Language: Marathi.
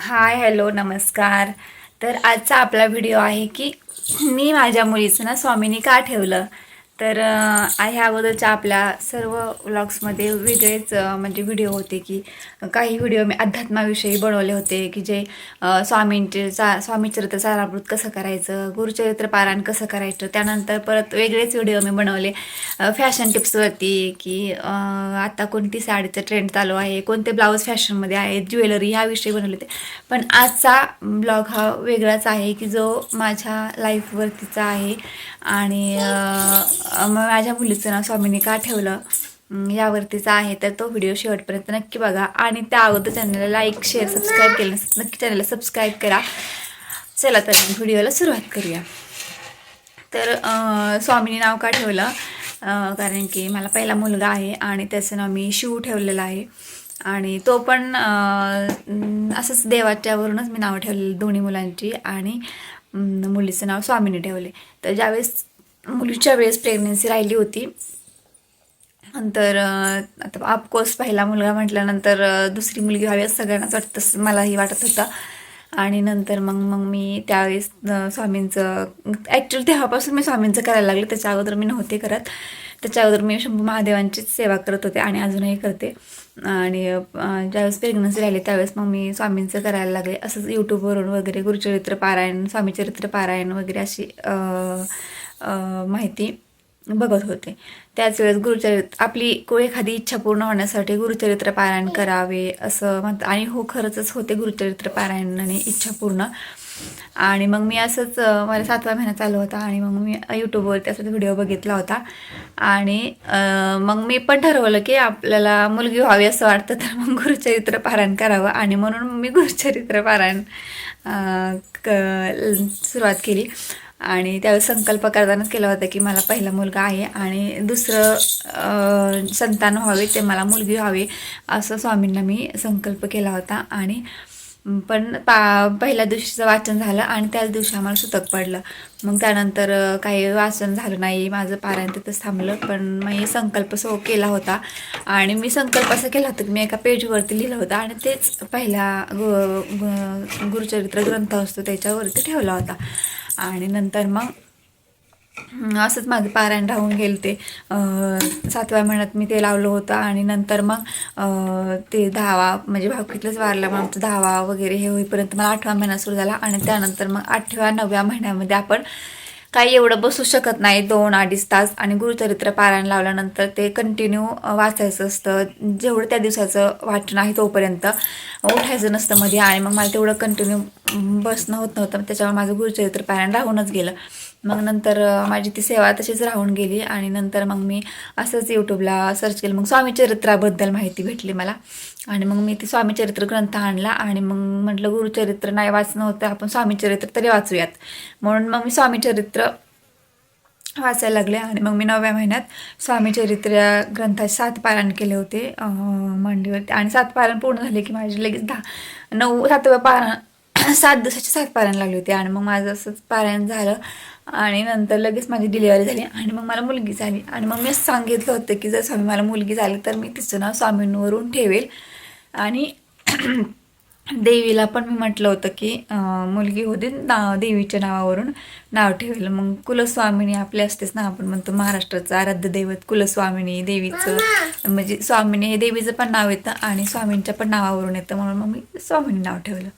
हाय हॅलो नमस्कार. तर आजचा आपला व्हिडिओ आहे की मी माझ्या मुलीचं ना स्वामीनी का ठेवलं? तर ह्या अगोदरच्या आपल्या सर्व व्लॉग्समध्ये वेगळेच म्हणजे व्हिडिओ होते की काही व्हिडिओ मी अध्यात्माविषयी बनवले होते की जे स्वामींचे चा स्वामीचरित्र सारामृत कसं करायचं गुरुचरित्र पारायण कसं करायचं त्यानंतर परत वेगळेच व्हिडिओ मी बनवले फॅशन टिप्सवरती की आता कोणती साडीचं ट्रेंड चालू आहे कोणते ब्लाऊज फॅशनमध्ये आहेत ज्वेलरी ह्याविषयी बनवले होते. पण आजचा ब्लॉग हा वेगळाच आहे की जो माझ्या लाईफवरतीचा आहे आणि माझ्या मुलीचं नाव स्वामीने का ठेवलं? यावरतीचा आहे तर तो व्हिडिओ शेवटपर्यंत नक्की बघा. आणि त्या अगोदर चॅनलला लाईक शेअर सबस्क्राईब केलं नक्की चॅनलला सबस्क्राईब करा. चला तर व्हिडिओला सुरुवात करूया. तर स्वामीने नाव का ठेवलं? कारण की मला पहिला मुलगा आहे आणि त्याचं नाव मी शिव ठेवलेलं आहे. आणि तो पण असंच देवाच्यावरूनच मी नाव ठेवलेलं दोन्ही मुलांची. आणि मुलीचं नाव स्वामीने ठेवले तर ज्यावेळेस मुलीच्या वेळेस प्रेग्नेन्सी राहिली होती. नंतर आता ऑफकोर्स पहिला मुलगा म्हटल्यानंतर दुसरी मुलगी व्हावी असं सगळ्यांनाच वाटतं तसं मलाही वाटत होतं. आणि नंतर मग मग मी त्यावेळेस स्वामींचं ॲक्च्युली तेव्हापासून मी स्वामींचं करायला लागले त्याच्या अगोदर मी नव्हते करत. त्याच्या अगोदर मी शंभू महादेवांचीच सेवा करत होते आणि अजूनही करते. आणि ज्यावेळेस प्रेग्नन्सी राहिली त्यावेळेस मग मी स्वामींचं करायला लागले. असंच यूट्यूबवरून वगैरे गुरुचरित्र पारायण स्वामीचरित्र पारायण वगैरे अशी माहिती बघत होते. त्याच वेळेस गुरुचरित्र आपली को एखादी इच्छा पूर्ण होण्यासाठी गुरुचरित्र पारायण करावे असं म्हणतात आणि हो खरंच होते गुरुचरित्र पारायणाने इच्छा पूर्ण. आणि मग मी असंच मला सातवा महिना चालू होता आणि मग मी यूट्यूबवरती असाच व्हिडिओ बघितला होता. आणि मग मी पण ठरवलं की आपल्याला मुलगी व्हावी असं वाटतं तर मग गुरुचरित्र पारायण करावं. आणि म्हणून मी गुरुचरित्र पारायण क सुरुवात केली. आणि त्यावेळेस संकल्प करतानाच केला होता की मला पहिला मुलगा आहे आणि दुसरं संतान व्हावे ते मला मुलगी व्हावी असं स्वामींना मी संकल्प केला होता. आणि पण पा पहिल्या दिवशीचं वाचन झालं आणि त्याच दिवशी आम्हाला सुतक पडलं. मग त्यानंतर काही वाचन झालं नाही माझं पारायण तिथंच थांबलं. पण मी संकल्प सो केला होता. आणि मी संकल्प असं केला होता की मी एका पेजवरती लिहिलं होतं आणि तेच पहिला गु- गुरुचरित्र ग्रंथ असतो त्याच्यावरती ठेवला होता. आणि नंतर मग असंच माझं पारायण राहून गेल ते. सातव्या महिन्यात मी ते लावलं होतं आणि नंतर मग ते दहावा म्हणजे भावकीतलंच वारला मग आमचं दहावा वगैरे हे होईपर्यंत मला आठवा महिना सुरू झाला आणि त्यानंतर मग आठव्या नवव्या महिन्यामध्ये आपण काही एवढं बसू शकत नाही दोन अडीच तास आणि गुरुचरित्र पारायण लावल्यानंतर ते कंटिन्यू वाचायचं असतं. जेवढं त्या दिवसाचं वाचन आहे तोपर्यंत उठायचं नसतं मध्ये आणि मग मला तेवढं कंटिन्यू बसणं होत नव्हतं. त्याच्यामुळे माझं गुरुचरित्र पारायण राहूनच गेलं. मग नंतर माझी ती सेवा तशीच राहून गेली आणि नंतर मग मी असंच यूट्यूबला सर्च केलं. मग स्वामीचरित्राबद्दल माहिती भेटली मला. आणि मग मी ती स्वामीचरित्र ग्रंथ आणला आणि मग म्हटलं गुरुचरित्र नाही वाचणं होतं आपण स्वामीचरित्र तरी वाचूयात. म्हणून मग मी स्वामीचरित्र वाचायला लागले आणि मग मी नवव्या महिन्यात स्वामीचरित्र या ग्रंथाचे सात पारायण केले होते. अं, मांडीवरती आणि सात पारायण पूर्ण झाले की माझे लगेच दहा नऊ सातव्या पारायण सात दिवसाचे सात पारायण लागले होते आणि मग माझं असंच पारायण झालं. आणि नंतर लगेच माझी डिलिव्हरी झाली आणि मग मला मुलगी झाली. आणि मग मी सांगितलं होतं की जर स्वामी मला मुलगी झाली तर मी तिचं नाव स्वामींवरून ठेवेल. आणि देवीला पण मी म्हटलं होतं की मुलगी होती ना देवीच्या नावावरून नाव ठेवेल. मग कुलस्वामिनी आपले असतेच ना आपण म्हणतो महाराष्ट्राचं आराध्य दैवत कुलस्वामिनी देवीचं. म्हणजे स्वामिनी हे देवीचं पण नाव येतं आणि स्वामींच्या पण नावावरून येतं म्हणून मग मी स्वामिनी नाव ठेवलं.